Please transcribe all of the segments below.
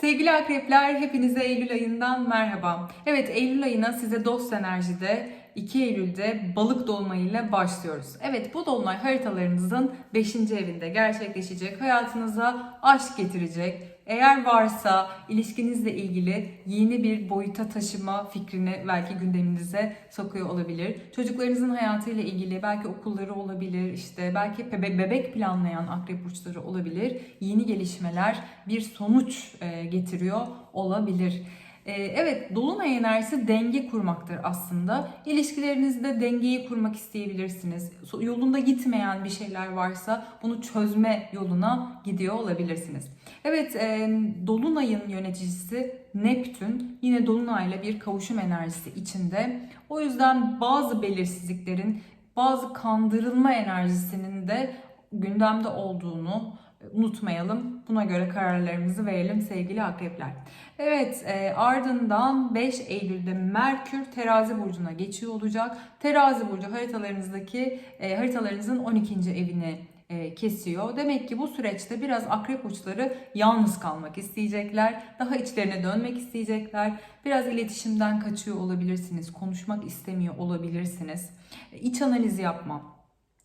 Sevgili akrepler, hepinize Eylül ayından merhaba. Evet, Eylül ayına size dost enerjide 2 Eylül'de balık dolunayıyla başlıyoruz. Evet, bu dolunay haritalarınızın 5. evinde gerçekleşecek. Hayatınıza aşk getirecek. Eğer varsa ilişkinizle ilgili yeni bir boyuta taşıma fikrini belki gündeminize sokuyor olabilir. Çocuklarınızın hayatıyla ilgili belki okulları olabilir, işte belki bebe- bebek planlayan akrep burçları olabilir. Yeni gelişmeler bir sonuç e, getiriyor olabilir. E, Evet, dolunay enerjisi denge kurmaktır aslında. İlişkilerinizde dengeyi kurmak isteyebilirsiniz. Yolunda gitmeyen bir şeyler varsa bunu çözme yoluna gidiyor olabilirsiniz. Evet, e, dolunayın yöneticisi Neptün yine dolunayla bir kavuşum enerjisi içinde. O yüzden bazı belirsizliklerin, bazı kandırılma enerjisinin de gündemde olduğunu unutmayalım. Buna göre kararlarımızı verelim sevgili akrepler. Evet e, ardından 5 Eylül'de Merkür terazi burcuna geçiyor olacak. Terazi burcu haritalarınızdaki e, haritalarınızın 12. evini e, kesiyor. Demek ki bu süreçte biraz akrep uçları yalnız kalmak isteyecekler. Daha içlerine dönmek isteyecekler. Biraz iletişimden kaçıyor olabilirsiniz. Konuşmak istemiyor olabilirsiniz. E, İç analiz yapma.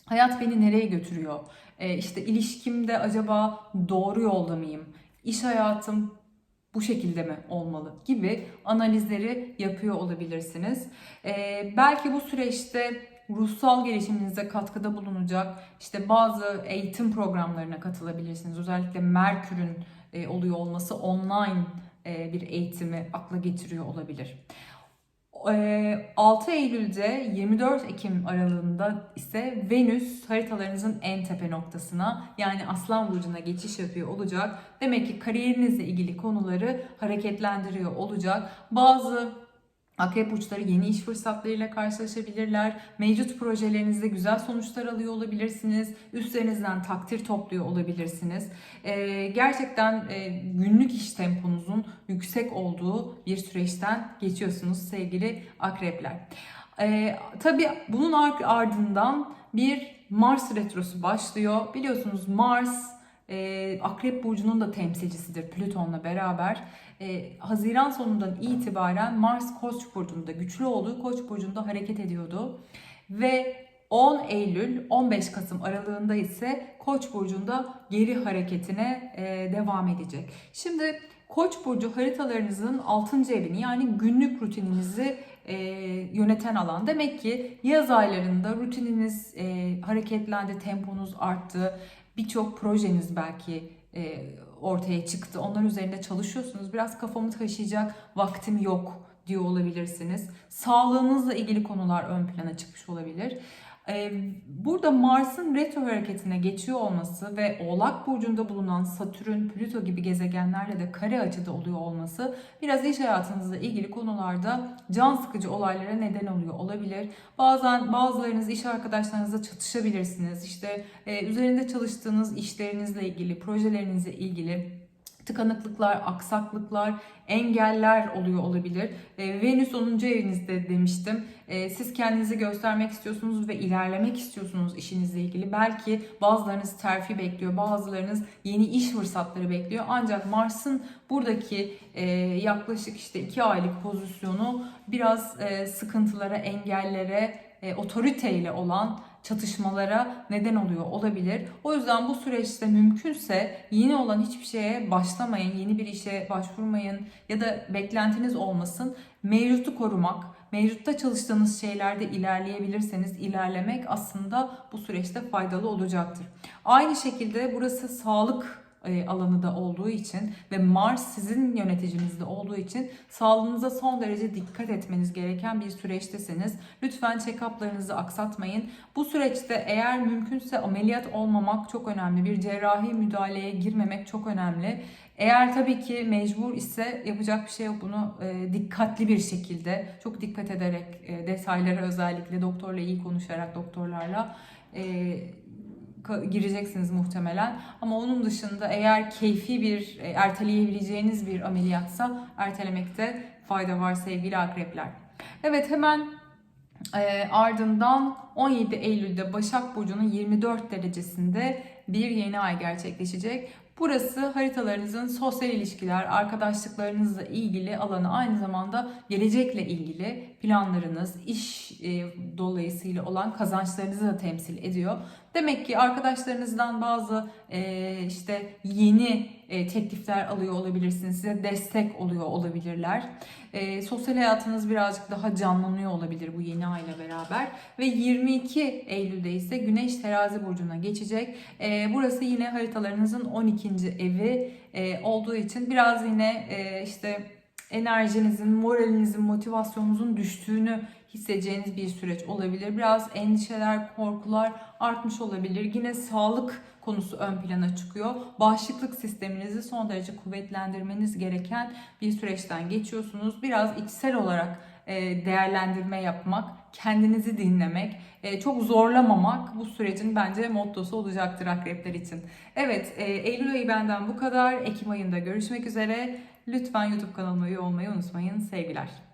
Hayat beni nereye götürüyor? E, işte ilişkimde acaba doğru yolda mıyım? İş hayatım bu şekilde mi olmalı gibi analizleri yapıyor olabilirsiniz. E, belki bu süreçte ruhsal gelişiminize katkıda bulunacak işte bazı eğitim programlarına katılabilirsiniz. Özellikle Merkür'ün e, oluyor olması online e, bir eğitimi akla getiriyor olabilir. Ee, 6 Eylül'de 24 Ekim aralığında ise Venüs haritalarınızın en tepe noktasına yani Aslan Burcu'na geçiş yapıyor olacak. Demek ki kariyerinizle ilgili konuları hareketlendiriyor olacak. Bazı Akrep burçları yeni iş fırsatlarıyla karşılaşabilirler. Mevcut projelerinizde güzel sonuçlar alıyor olabilirsiniz. Üstlerinizden takdir topluyor olabilirsiniz. Ee, gerçekten e, günlük iş temponuzun yüksek olduğu bir süreçten geçiyorsunuz sevgili akrepler. Ee, tabii bunun ar- ardından bir Mars retrosu başlıyor. Biliyorsunuz Mars e, Akrep Burcu'nun da temsilcisidir Plüton'la beraber. E, Haziran sonundan itibaren Mars Koç burcunda güçlü olduğu Koç burcunda hareket ediyordu. Ve 10 Eylül 15 Kasım aralığında ise Koç burcunda geri hareketine e, devam edecek. Şimdi Koç burcu haritalarınızın 6. evini yani günlük rutininizi e, yöneten alan. Demek ki yaz aylarında rutininiz e, hareketlendi, temponuz arttı. Birçok projeniz belki e, ortaya çıktı. Onlar üzerinde çalışıyorsunuz. Biraz kafamı taşıyacak vaktim yok diyor olabilirsiniz. Sağlığınızla ilgili konular ön plana çıkmış olabilir. Ee, Burada Mars'ın retro hareketine geçiyor olması ve Oğlak Burcu'nda bulunan Satürn, Plüto gibi gezegenlerle de kare açıda oluyor olması biraz iş hayatınızla ilgili konularda can sıkıcı olaylara neden oluyor olabilir. Bazen bazılarınız iş arkadaşlarınızla çatışabilirsiniz. İşte e, üzerinde çalıştığınız işlerinizle ilgili, projelerinizle ilgili tıkanıklıklar, aksaklıklar, engeller oluyor olabilir. E, Venüs 10. evinizde demiştim. E, siz kendinizi göstermek istiyorsunuz ve ilerlemek istiyorsunuz işinizle ilgili. Belki bazılarınız terfi bekliyor, bazılarınız yeni iş fırsatları bekliyor. Ancak Mars'ın buradaki e, yaklaşık işte 2 aylık pozisyonu biraz e, sıkıntılara, engellere, e, otoriteyle olan çatışmalara neden oluyor olabilir. O yüzden bu süreçte mümkünse yeni olan hiçbir şeye başlamayın, yeni bir işe başvurmayın ya da beklentiniz olmasın. Mevcutu korumak, mevcutta çalıştığınız şeylerde ilerleyebilirseniz ilerlemek aslında bu süreçte faydalı olacaktır. Aynı şekilde burası sağlık alanı da olduğu için ve Mars sizin yöneticinizde olduğu için sağlığınıza son derece dikkat etmeniz gereken bir süreçtesiniz. Lütfen check-up'larınızı aksatmayın. Bu süreçte eğer mümkünse ameliyat olmamak çok önemli. Bir cerrahi müdahaleye girmemek çok önemli. Eğer tabii ki mecbur ise yapacak bir şey yok. Bunu e, dikkatli bir şekilde, çok dikkat ederek, e, detaylara özellikle doktorla iyi konuşarak doktorlarla e, gireceksiniz muhtemelen. Ama onun dışında eğer keyfi bir, e, erteleyebileceğiniz bir ameliyatsa ertelemekte fayda var sevgili akrepler. Evet hemen e, ardından 17 Eylül'de Başak Burcu'nun 24 derecesinde bir yeni ay gerçekleşecek. Burası haritalarınızın sosyal ilişkiler, arkadaşlıklarınızla ilgili alanı aynı zamanda gelecekle ilgili planlarınız, iş e, dolayısıyla olan kazançlarınızı da temsil ediyor. Demek ki arkadaşlarınızdan bazı e, işte yeni teklifler alıyor olabilirsiniz. Size destek oluyor olabilirler. E, sosyal hayatınız birazcık daha canlanıyor olabilir bu yeni ayla beraber. Ve 22 Eylül'de ise Güneş Terazi Burcu'na geçecek. E, burası yine haritalarınızın 12. evi e, olduğu için biraz yine e, işte enerjinizin, moralinizin, motivasyonunuzun düştüğünü hissedeceğiniz bir süreç olabilir. Biraz endişeler, korkular artmış olabilir. Yine sağlık konusu ön plana çıkıyor. Bağışıklık sisteminizi son derece kuvvetlendirmeniz gereken bir süreçten geçiyorsunuz. Biraz içsel olarak e, değerlendirme yapmak, kendinizi dinlemek, e, çok zorlamamak bu sürecin bence mottosu olacaktır akrepler için. Evet, e, Eylül ayı benden bu kadar. Ekim ayında görüşmek üzere. Lütfen YouTube kanalıma üye olmayı unutmayın. Sevgiler.